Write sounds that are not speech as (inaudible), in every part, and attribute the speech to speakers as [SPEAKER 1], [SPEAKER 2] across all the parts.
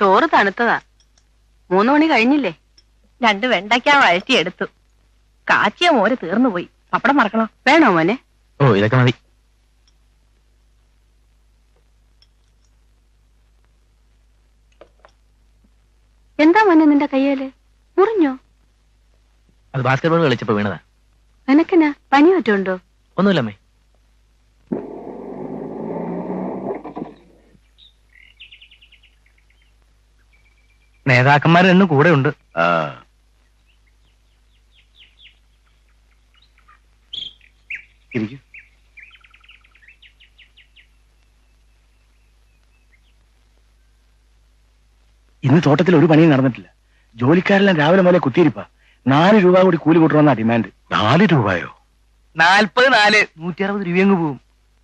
[SPEAKER 1] ചോറ് തണുത്തതാ. മൂന്ന് മണി കഴിഞ്ഞില്ലേ?
[SPEAKER 2] രണ്ട് വെണ്ടയ്ക്ക വഴറ്റിയെടുത്തു കാച്ചിയ മോര് തീർന്നു പോയി പപ്പടം മറക്കണോ
[SPEAKER 1] വേണോ മോനെ?
[SPEAKER 3] ഓ ഇതൊക്കെ മതി.
[SPEAKER 1] എന്താ മോനെ നിന്റെ കയ്യേൽ? മുറിഞ്ഞോ?
[SPEAKER 3] അത് ബാസ്കറ്റ് ബോൾ കളിച്ചപ്പോ വീണതാ.
[SPEAKER 1] നിനക്കെന്നാ പനി പറ്റുണ്ടോ
[SPEAKER 3] ഒന്നുമില്ലമ്മേ. നേതാക്കന്മാർ എന്നും കൂടെ ഉണ്ട്
[SPEAKER 4] ഇന്ന് തോട്ടത്തിൽ ഒരു പണിയും നടന്നിട്ടില്ല. ജോലിക്കാരെല്ലാം രാവിലെ മുതലേ കുത്തിയിരിപ്പാ. നാല് രൂപ കൂടി കൂലി കൂട്ടണമെന്നാ ഡിമാൻഡ്
[SPEAKER 5] നാല് രൂപയോ?
[SPEAKER 3] നാൽപ്പത് നാല്. നൂറ്റി അറുപത് രൂപയങ്ങ് പോവും.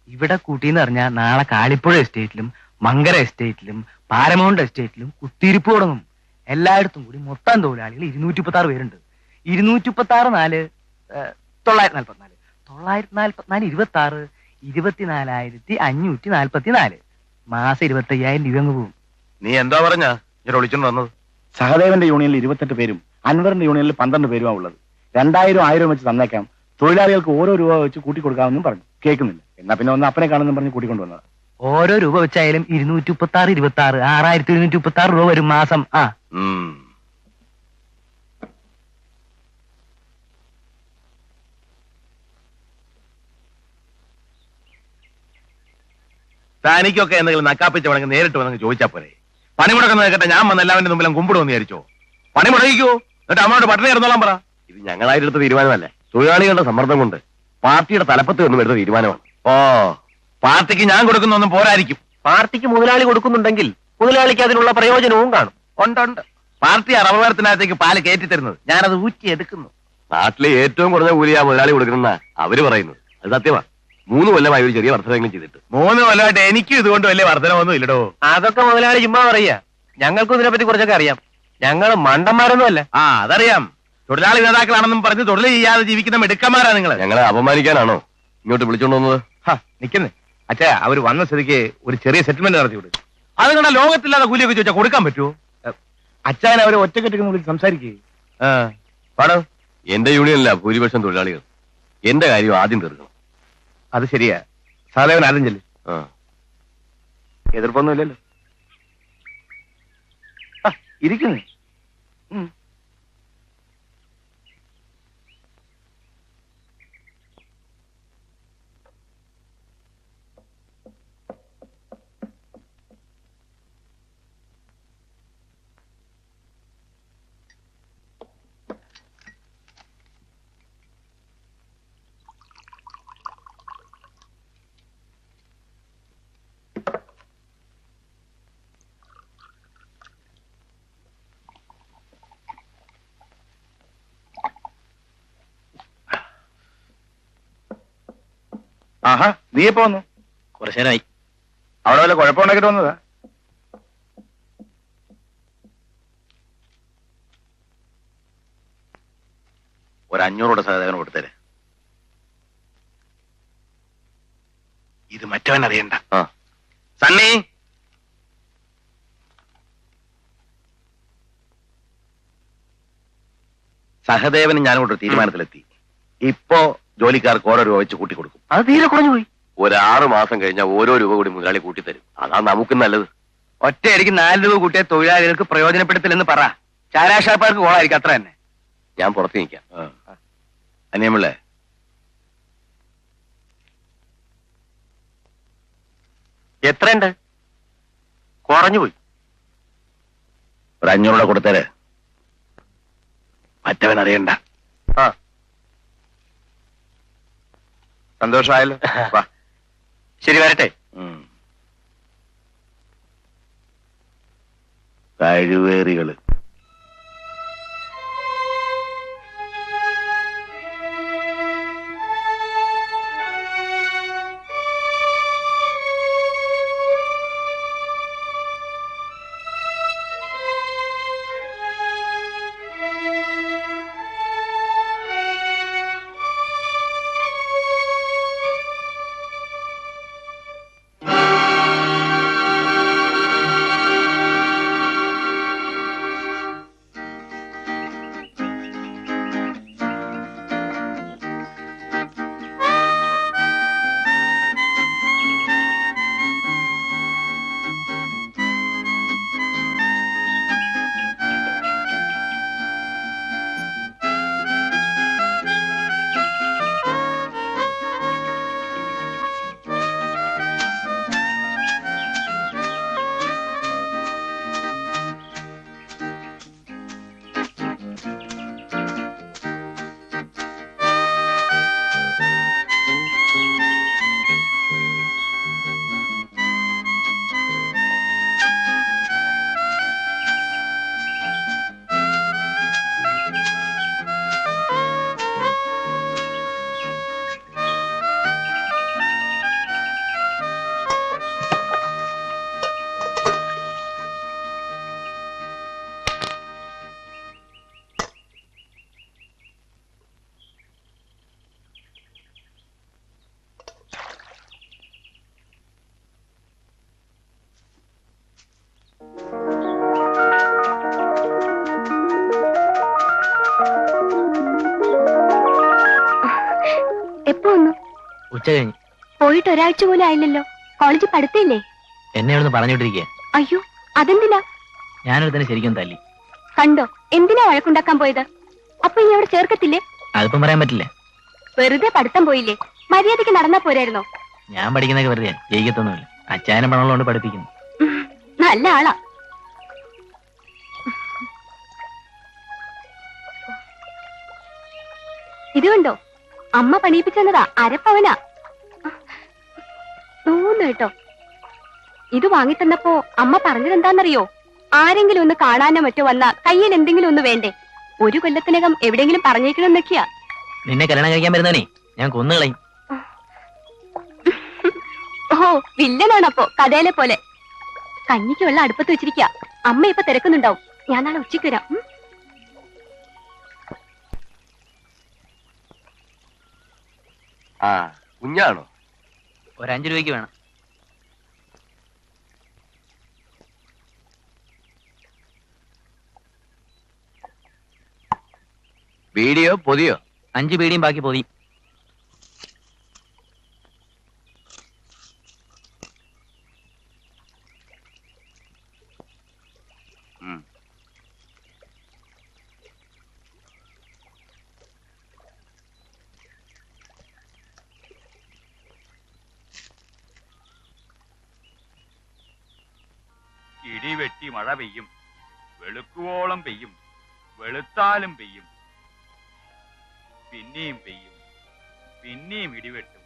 [SPEAKER 3] ഇവിടെ കൂട്ടിന്ന് പറഞ്ഞാൽ നാളെ കാളിപ്പുഴ എസ്റ്റേറ്റിലും മങ്കര എസ്റ്റേറ്റിലും പാരമൗണ്ട് എസ്റ്റേറ്റിലും കുത്തിയിരിപ്പ് തുടങ്ങും. എല്ലായിടത്തും കൂടി മൊത്തം തൊഴിലാളികൾ ഇരുന്നൂറ്റി മുപ്പത്തി ആറ് പേരുണ്ട്. ഇരുന്നൂറ്റി മുപ്പത്തി ആറ് നാല് തൊള്ളായിരത്തി നാൽപ്പത്തിനാല് തൊള്ളായിരത്തി നാൽപ്പത്തിനാല് ഇരുപത്തി ആറ് ഇരുപത്തിനാലായിരത്തി അഞ്ഞൂറ്റി നാൽപ്പത്തി നാല് മാസം ഇരുപത്തി അയ്യായിരം രൂപ അങ്ങ് പോകും.
[SPEAKER 5] നീ എന്താ പറഞ്ഞ? വന്നത്.
[SPEAKER 4] സഹദേവന്റെ യൂണിയനിൽ ഇരുപത്തെട്ട് പേരും അൻവറിന്റെ യൂണിയനിൽ പന്ത്രണ്ട് പേരുമാ ഉള്ളത്. രണ്ടായിരം ആയിരം വെച്ച് തന്നേക്കാം. തൊഴിലാളികൾക്ക് ഓരോ രൂപ വെച്ച് കൂട്ടിക്കൊടുക്കാമെന്നും പറഞ്ഞു. കേൾക്കുന്നില്ല. എന്നാ പിന്നെ ഒന്ന് അപ്പനെ കാണുമെന്നും പറഞ്ഞ് കൂട്ടിക്കൊണ്ടുവന്നത്.
[SPEAKER 3] ഓരോ രൂപ വെച്ചായാലും ഇരുന്നൂറ്റി മുപ്പത്തി ആറ് ഇരുപത്തി ആറ് ആറായിരത്തി ഇരുന്നൂറ്റി മുപ്പത്തി ആറ് രൂപ വരും മാസം. ആ.
[SPEAKER 5] ഉം. തനിക്കൊക്കെ എന്തെങ്കിലും നക്കാപ്പിച്ച വേണമെങ്കിൽ നേരിട്ട് വന്നെങ്കിൽ ചോദിച്ചാ പോരെ. പണിമുടക്കം നിൽക്കട്ടെ ഞാൻ വന്ന എല്ലാവരുടെ മുമ്പിലും കുമ്പിടുമെന്ന് വിചാരിച്ചോ. പണി മുടക്കിക്കോ. എന്നിട്ട് അമ്മയോട് പട്ടണി ഇറന്നോളാം പറ. ഇത് ഞങ്ങളായിട്ട് തീരുമാനമല്ല? തൊഴിലാളികളുടെ സമ്മർദ്ദം കൊണ്ട് പാർട്ടിയുടെ തലപ്പത്ത് വന്നും എടുത്ത തീരുമാനമാണ്. ഓ. പാർട്ടിക്ക് ഞാൻ കൊടുക്കുന്നൊന്നും പോരായിരിക്കും.
[SPEAKER 3] പാർട്ടിക്ക് മുതലാളി കൊടുക്കുന്നുണ്ടെങ്കിൽ മുതലാളിക്ക് അതിനുള്ള പ്രയോജനവും കാണും.
[SPEAKER 5] ഉണ്ട് ഉണ്ട്. പാർട്ടി അറവുകാരത്തിനകത്തേക്ക് പാൽ കയറ്റി തരുന്നത്. ഞാനത് ഊറ്റി എടുക്കുന്നു. നാട്ടിലെ ഏറ്റവും കുറഞ്ഞ കൂലിയാ മുതലാളി കൊടുക്കുന്ന അവർ പറയുന്നു അത് സത്യമാ. മൂന്ന് കൊല്ലമായി ഒരു ചെറിയ വർധനമെങ്കിലും ചെയ്തിട്ട്. മൂന്ന് കൊല്ലമായിട്ട് എനിക്കും ഇതുകൊണ്ട് വലിയ വർധനമൊന്നും ഇല്ലടോ.
[SPEAKER 3] അതൊക്കെ മുതലാളി ചുമ്മാ പറയാ ഞങ്ങൾക്കും ഇതിനെപ്പറ്റി കുറച്ചൊക്കെ അറിയാം. ഞങ്ങൾ മണ്ടന്മാരൊന്നും അല്ല
[SPEAKER 5] ആ അതറിയാം. തൊഴിലാളി നേതാക്കളാണെന്നും പറഞ്ഞ് തൊഴിൽ ചെയ്യാതെ ജീവിക്കുന്ന മിടുക്കന്മാരാ നിങ്ങൾ ഞങ്ങളെ അപമാനിക്കാനാണോ? ഇങ്ങോട്ട് വിളിച്ചോണ്ട് വന്നത്? നിക്കുന്നേ അച്ഛാ അവർ വന്ന സ്ഥിതിക്ക് ഒരു ചെറിയ സെറ്റിൽമെന്റ് നടത്തി വിടും. അത് കണ്ട ലോകത്തില്ലാതെ കൂലിയൊക്കെ ചോദിച്ചാൽ കൊടുക്കാൻ പറ്റുമോ?
[SPEAKER 4] അച്ഛൻ അവരെ ഒറ്റക്കെട്ടിക്കുന്ന വിളിച്ച് സംസാരിക്കേ.
[SPEAKER 5] പാടോ. എന്റെ അല്ല, ഭൂരിപക്ഷം തൊഴിലാളികൾ. എന്റെ കാര്യം ആദ്യം തീർക്കണം.
[SPEAKER 4] അത് ശരിയാ. സഹദേവൻ ആദ്യം ചെല്ലു.
[SPEAKER 5] ആ.
[SPEAKER 4] എതിർപ്പൊന്നുമില്ലല്ലോ. ആ, ഇരിക്കുന്നേ ഉം. ആഹാ നീ എപ്പോ വന്നു?
[SPEAKER 3] കുറച്ചു നേരമായി
[SPEAKER 4] അവിടെ വല്ല കുഴപ്പമുണ്ടാക്കിട്ട് വന്നതാ?
[SPEAKER 5] ഒരു അഞ്ഞൂറോടെ സഹദേവന് കൊടുത്തേരെ.
[SPEAKER 4] ഇത് മറ്റവൻ അറിയണ്ട.
[SPEAKER 5] സണ്ണി! സഹദേവന് ഞാനോട് തീരുമാനത്തിലെത്തി. ഇപ്പോ ജോലിക്കാർക്ക് ഓരോ രൂപ വെച്ച് കൂട്ടി കൊടുക്കും
[SPEAKER 3] അത് തീരെ കുറഞ്ഞു പോയി.
[SPEAKER 5] ഒരു ആറ് മാസം കഴിഞ്ഞാൽ ഓരോ രൂപ കൂടി മുതലാളി കൂട്ടിത്തരും. അതാ നമുക്ക് നല്ലത്.
[SPEAKER 3] ഒറ്റയടിക്ക് നാല് രൂപ കൂട്ടിയ തൊഴിലാളികൾക്ക് പ്രയോജനപ്പെടുത്തില്ലെന്ന് പറ. ചാരാഷാപ്പാർക്ക് കോളായിരിക്കും അത്ര തന്നെ.
[SPEAKER 5] ഞാൻ പുറത്ത് നിൽക്കാം അനിയമിള്ളേ
[SPEAKER 3] എത്രയുണ്ട്? കുറഞ്ഞു പോയി.
[SPEAKER 5] ഒരു അഞ്ഞൂറ് കൊടുത്തേരെ. മറ്റവൻ അറിയണ്ട
[SPEAKER 3] ആ.
[SPEAKER 5] സന്തോഷമായല്ലോ. (laughs)
[SPEAKER 3] ശരി വരട്ടെ.
[SPEAKER 5] കഴിവേറികൾ.
[SPEAKER 6] ഉച്ച കഴിഞ്ഞ്
[SPEAKER 1] പോയിട്ട് ഒരാഴ്ച പോലും ആയില്ലല്ലോ. കോളേജിൽ പഠിത്തയില്ലേ?
[SPEAKER 6] എന്നെ ഇവിടുന്ന് പറഞ്ഞുകൊണ്ടിരിക്കുക
[SPEAKER 1] അയ്യോ അതെന്തിനാ?
[SPEAKER 6] ഞാനൊരുത്തന്നെ ശരിക്കും തല്ലി.
[SPEAKER 1] കണ്ടോ എന്തിനാ വഴക്കുണ്ടാക്കാൻ പോയത്? അപ്പൊ ഇനി അവിടെ ചേർക്കത്തില്ലേ?
[SPEAKER 6] അതിപ്പം പറയാൻ പറ്റില്ല.
[SPEAKER 1] വെറുതെ പഠിത്തം പോയില്ലേ? മര്യാദയ്ക്ക് നടന്നാ പോരായിരുന്നോ?
[SPEAKER 6] ഞാൻ പഠിക്കുന്നതൊക്കെ വെറുതെ ജയിക്കത്തൊന്നുമില്ല. അച്ചായനും പണമുള്ളതുകൊണ്ട് പഠിപ്പിക്കുന്നു.
[SPEAKER 1] ഉം, നല്ല ആളാ. ഇത് കണ്ടോ അമ്മ പണിയിപ്പിച്ചെന്നതാ അരപ്പവനാ. തോന്നു കേട്ടോ. ഇത് വാങ്ങിത്തന്നപ്പോ അമ്മ പറഞ്ഞതെന്താന്നറിയോ? ആരെങ്കിലും ഒന്ന് കാണാനോ മറ്റോ വന്ന കയ്യിൽ എന്തെങ്കിലും ഒന്ന് വേണ്ടേ? ഒരു കൊല്ലത്തിനകം എവിടെങ്കിലും പറഞ്ഞേക്കണമെന്നൊക്കെയാ
[SPEAKER 6] നിന്നെ കല്യാണം കഴിക്കാൻ വരുന്നേ ഞാൻ കൊന്നുകളയും
[SPEAKER 1] ഓ വില്ലനാണപ്പോ കഥയിലെ പോലെ. കഞ്ഞിക്ക് വെള്ളം അടുപ്പത്ത് വെച്ചിരിക്ക. അമ്മ ഇപ്പൊ തിരക്കുന്നുണ്ടാവും. ഞാൻ നാളെ ഉച്ചയ്ക്ക് വരാം.
[SPEAKER 7] ആ കുഞ്ഞാണോ?
[SPEAKER 6] ഒരു അഞ്ചു രൂപയ്ക്ക് വേണം.
[SPEAKER 7] വീഡിയോ പൊതിയോ?
[SPEAKER 6] അഞ്ച് ബീഡിയും ബാക്കി പൊതി
[SPEAKER 7] ഉം.
[SPEAKER 8] ഇടിവെട്ടി മഴ പെയ്യും. വെളുക്കുവോളം പെയ്യും. വെളുത്താലും പെയ്യും. പിന്നെയും പെയ്യും. പിന്നെയും ഇടിവെട്ടും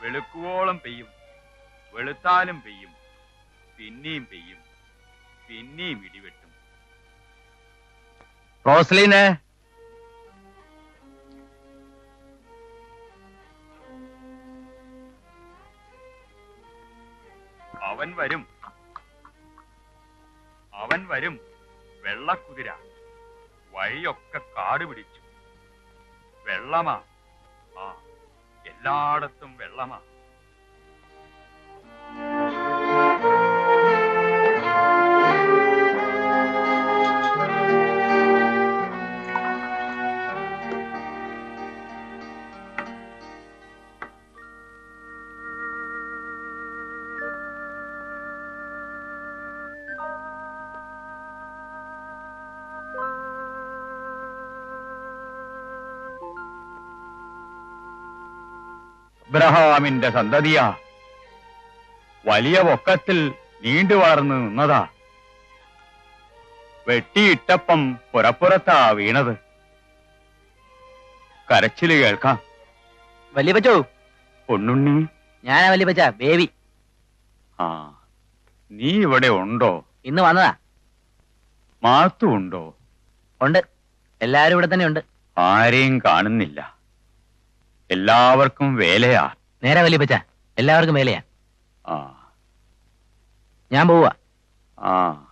[SPEAKER 8] വെളുക്കുവോളം പെയ്യും. വെളുത്താലും പെയ്യും. പിന്നെയും പെയ്യും. പിന്നെയും ഇടിവെട്ടും
[SPEAKER 7] റോസ്ലിന്
[SPEAKER 8] അവൻ വരും. അവൻ വരും. വെള്ളക്കുതിര. വഴിയൊക്കെ കാട് പിടിച്ചു. വെള്ളമാ. ആ എല്ലായിടത്തും വെള്ളമാ.
[SPEAKER 9] അബ്രഹാമിന്റെ സന്തതിയാ. വലിയ പൊക്കത്തിൽ നീണ്ടു വളർന്നു നിന്നതാ. വെട്ടിയിട്ടപ്പം പുറപ്പുറത്താ വീണത്. കരച്ചിൽ കേൾക്കാം.
[SPEAKER 6] വലിയ പച്ചോ?
[SPEAKER 9] പൊണ്ണുണ്ണി
[SPEAKER 6] ഞാനാ വലിയ പച്ച ബേബി.
[SPEAKER 9] ആ നീ ഇവിടെ ഉണ്ടോ?
[SPEAKER 6] ഇന്ന് വന്നതാ.
[SPEAKER 9] മാത്തു ഉണ്ടോ
[SPEAKER 6] ഉണ്ട്. എല്ലാരും ഇവിടെ തന്നെ ഉണ്ട്.
[SPEAKER 9] ആരെയും കാണുന്നില്ല. എല്ലാവർക്കും വേലയാ.
[SPEAKER 6] നേരെ വലിയ പച്ച എല്ലാവർക്കും വേലയാ.
[SPEAKER 9] ആ.
[SPEAKER 6] ഞാൻ പോവാ.
[SPEAKER 9] ആ ആ.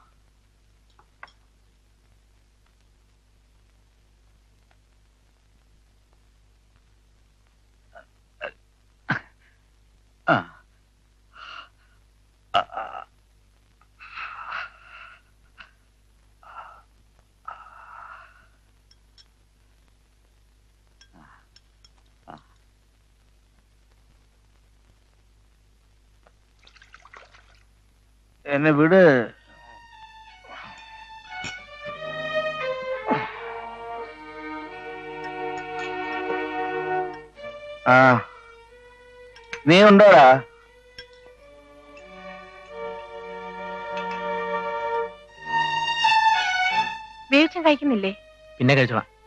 [SPEAKER 4] എന്നെ വിട്. ആ. നീ ഉണ്ടോടാ?
[SPEAKER 2] വീഴ്ച കഴിക്കുന്നില്ലേ?
[SPEAKER 6] പിന്നെ കഴിച്ചോളാം.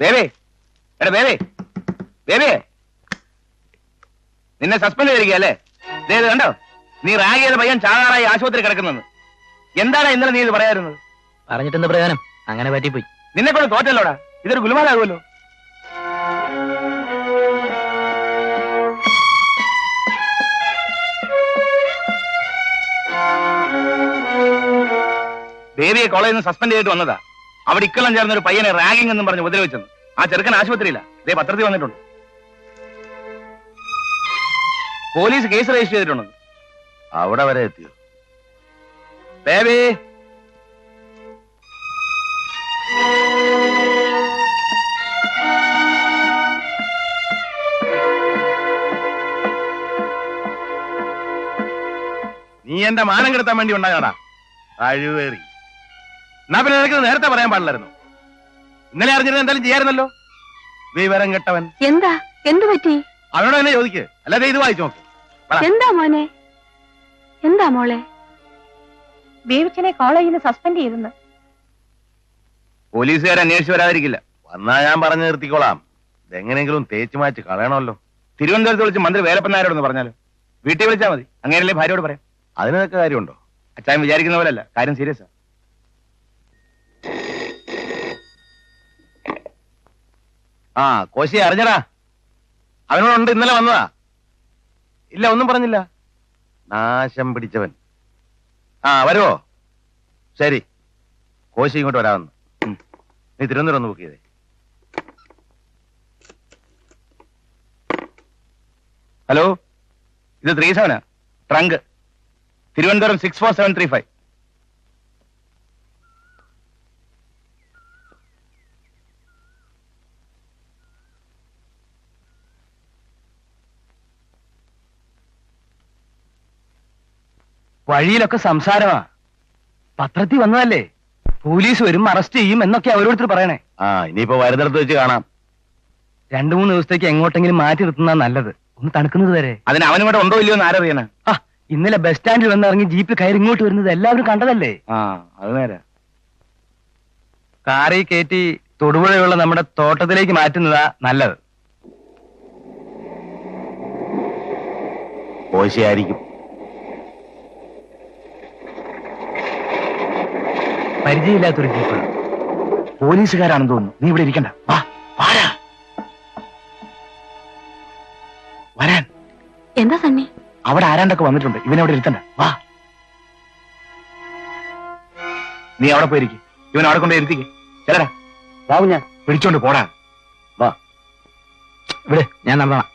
[SPEAKER 4] ബേബേ. എടാ ബേബേ. ബേബേ. നിന്നെ സസ്പെൻഡ് ചെയ്തിരിക്കല്ലേ ദേ കണ്ടോ? നീ റാഗ് ചെയ്ത പയ്യൻ ചാകാറായി ആശുപത്രി കിടക്കുന്നത്. എന്താണ് ഇന്നലെ നീ ഇത് പറയാറുന്നത്?
[SPEAKER 6] പറഞ്ഞിട്ടെന്ത് പ്രയോജനം? അങ്ങനെ പറ്റിപ്പോയി.
[SPEAKER 4] നിന്നെ കൊണ്ട് തോറ്റല്ലോടാ? ഇതൊരു ഗുലുമാലാകുമല്ലോ. ബേബിയെ കോളേജിൽ നിന്ന് സസ്പെൻഡ് ചെയ്തിട്ട് വന്നതാ. അവിടെ ഇക്കളം ചേർന്ന ഒരു പയ്യനെ റാഗിംഗ് എന്നും പറഞ്ഞ് ഉപദ്രവിച്ചെന്ന്. ആ ചെറുക്കൻ ആശുപത്രിയില്ല ദേ പത്രത്തിൽ വന്നിട്ടുണ്ട്. പോലീസ് കേസ് രജിസ്റ്റർ ചെയ്തിട്ടുണ്ട്
[SPEAKER 5] അവിടെ വരെ എത്തിയോ?
[SPEAKER 4] ബേബി.
[SPEAKER 5] നീ എന്റെ മാനം കെടുത്താൻ വേണ്ടി ഉണ്ടാകാടാ കഴിവേറി. എന്നാ പിന്നെ നിനക്ക് നേരത്തെ പറയാൻ പാടില്ലായിരുന്നു. ഇന്നലെ അറിഞ്ഞിരുന്ന എന്തായാലും ചെയ്യാറുന്നല്ലോ വിവരം കെട്ടവൻ.
[SPEAKER 2] എന്താ? എന്തു പറ്റി?
[SPEAKER 5] അവനോട് തന്നെ ചോദിക്ക്. അല്ലാതെ ഇത് വായിച്ചു നോക്ക്.
[SPEAKER 2] എന്താ മോനെ? എന്താ മോളെ?
[SPEAKER 10] ബേബിച്ചനെ കോളേജിൽ നിന്ന് സസ്പെൻഡ് ചെയ്തെന്ന്
[SPEAKER 4] പോലീസുകാർ അന്വേഷിച്ച് വരാതിരിക്കില്ല.
[SPEAKER 5] വന്നാ ഞാൻ പറഞ്ഞു നിർത്തിക്കോളാം. ഇതെങ്ങനെയെങ്കിലും തേച്ച് മാറ്റി കളയണമല്ലോ.
[SPEAKER 4] തിരുവനന്തപുരത്ത് വിളിച്ച് മന്ത്രി വേലപ്പനാരോടൊന്ന് പറഞ്ഞാലോ? വീട്ടിൽ വിളിച്ചാൽ മതി. അങ്ങനെയല്ലേ ഭാര്യയോട് പറയാം.
[SPEAKER 5] അതിനൊക്കെ കാര്യമുണ്ടോ?
[SPEAKER 4] അച്ഛൻ വിചാരിക്കുന്ന പോലെയല്ല കാര്യം സീരിയസ് ആ കോശി അറിഞ്ഞടാ.
[SPEAKER 5] അവനോടുണ്ട് ഇന്നലെ വന്നതാ. ഇല്ല ഒന്നും പറഞ്ഞില്ല. നാശം പിടിച്ചവൻ. ആ വരുവോ? ശരി. കോശി ഇങ്ങോട്ട് വരാമെന്ന്. നീ തിരുവനന്തപുരം ഒന്ന് ബുക്ക് ചെയ്തേ.
[SPEAKER 4] ഹലോ? ഇത് three സെവനാ. Trunk. Thiruvananthapuram six four seven three five വഴിയിലൊക്കെ സംസാരമാ. പത്രത്തിൽ വന്നതല്ലേ? പോലീസ് വരും അറസ്റ്റ് ചെയ്യും എന്നൊക്കെ ഓരോരുത്തർ പറയണേ.
[SPEAKER 5] ആ ഇനിയിപ്പോ വരുന്നിടത്ത് വെച്ച് കാണാം.
[SPEAKER 4] രണ്ടു മൂന്ന് ദിവസത്തേക്ക് എങ്ങോട്ടെങ്കിലും മാറ്റി നിർത്തുന്ന നല്ലത്. ഒന്ന് തണുക്കുന്നത് വരെ. അതിന് അവനിവിടെ ഉണ്ടോ ഇല്ലയോ എന്ന് ആരറിയണ? ആ ഇന്നലെ ബസ് സ്റ്റാൻഡിൽ വന്നിറങ്ങി ജീപ്പിൽ കയറി ഇങ്ങോട്ട് വരുന്നത് എല്ലാവരും കണ്ടതല്ലേ? ആ അത് നേരെ. കാറി കയറ്റി തൊടുപുഴയുള്ള നമ്മുടെ തോട്ടത്തിലേക്ക് മാറ്റുന്നതാ നല്ലത്.
[SPEAKER 5] കോശിയായിരിക്കും
[SPEAKER 4] പരിചയമില്ലാത്തൊരു ജീപ്പ് പോലീസുകാരാണെന്ന് തോന്നുന്നു. നീ ഇവിടെ ഇരിക്കണ്ട. വാ വാടാ. വരാൻ.
[SPEAKER 2] എന്താ സണ്ണി?
[SPEAKER 4] അവിടെ ആരാണ്ടൊക്കെ വന്നിട്ടുണ്ട്. ഇവനെ അവിടെ ഇരുത്തണ്ട. വാ. നീ അവിടെ പോയിരിക്കും ഇവൻ അവിടെ കൊണ്ട് ഇരുത്തിക്ക്. ചെല്ലടാ. ഞാൻ പിടിച്ചോണ്ട് പോടാ. വാ. ഇവിടെ. ഞാൻ നമ്പണം